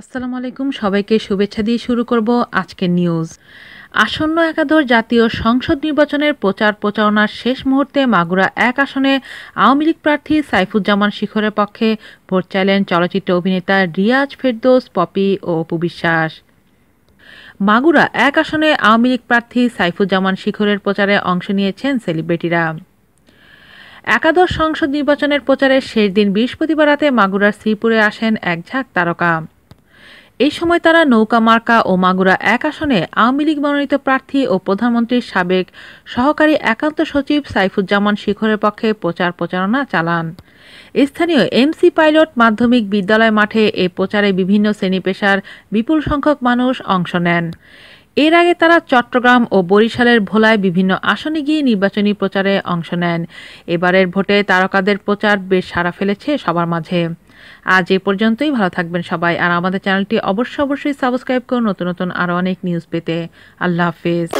আসসালামু আলাইকুম, সবাইকে শুভেচ্ছা দিয়ে শুরু করব আজকের নিউজ আসন্ন একাদশ জাতীয় সংসদ নির্বাচনের প্রচার প্রচারণার শেষ মুহূর্তে মাগুরা এক আসনে আওয়ামী লীগ প্রার্থী সাইফুজ্জামান শিখরের পক্ষে ভোট চাইলেন চলচ্চিত্র অভিনেতা রিয়াজ ফেরদোস, পপি ও অপু বিশ্বাস। মাগুরা এক আসনে আওয়ামী লীগ প্রার্থী সাইফুজ্জামান শিখরের প্রচারে অংশ নিয়েছেন সেলিব্রিটিরা একাদশ সংসদ নির্বাচনের প্রচারের শেষ দিন বৃহস্পতিবার রাতে মাগুরার শ্রীপুরে আসেন এক ঝাঁক তারকা। এই সময় তারা নৌকা, মার্কা ও মাগুরা এক আসনে আওয়ামী লীগ মনোনীত প্রার্থী ও প্রধানমন্ত্রীর সাবেক সহকারী একান্ত সচিব সাইফুজ্জামান শিখরের পক্ষে প্রচার প্রচারণা চালান। স্থানীয় এমসি পাইলট মাধ্যমিক বিদ্যালয় মাঠে এ প্রচারে বিভিন্ন শ্রেণি পেশার বিপুল সংখ্যক মানুষ অংশ নেন। এর আগে তারা চট্টগ্রাম ও বরিশালের ভোলায় বিভিন্ন আসনে গিয়ে নির্বাচনী প্রচারে অংশ নেন। এবারের ভোটে তারকাদের প্রচার বেশ সাড়া ফেলেছে সবার মাঝে। আজ এ পর্যন্তই, ভালো থাকবেন সবাই, আর আমাদের চ্যানেলটি অবশ্যই অবশ্যই সাবস্ক্রাইব করুন, নতুন নতুন আরও অনেক নিউজ পেতে। আল্লাহ হাফিজ।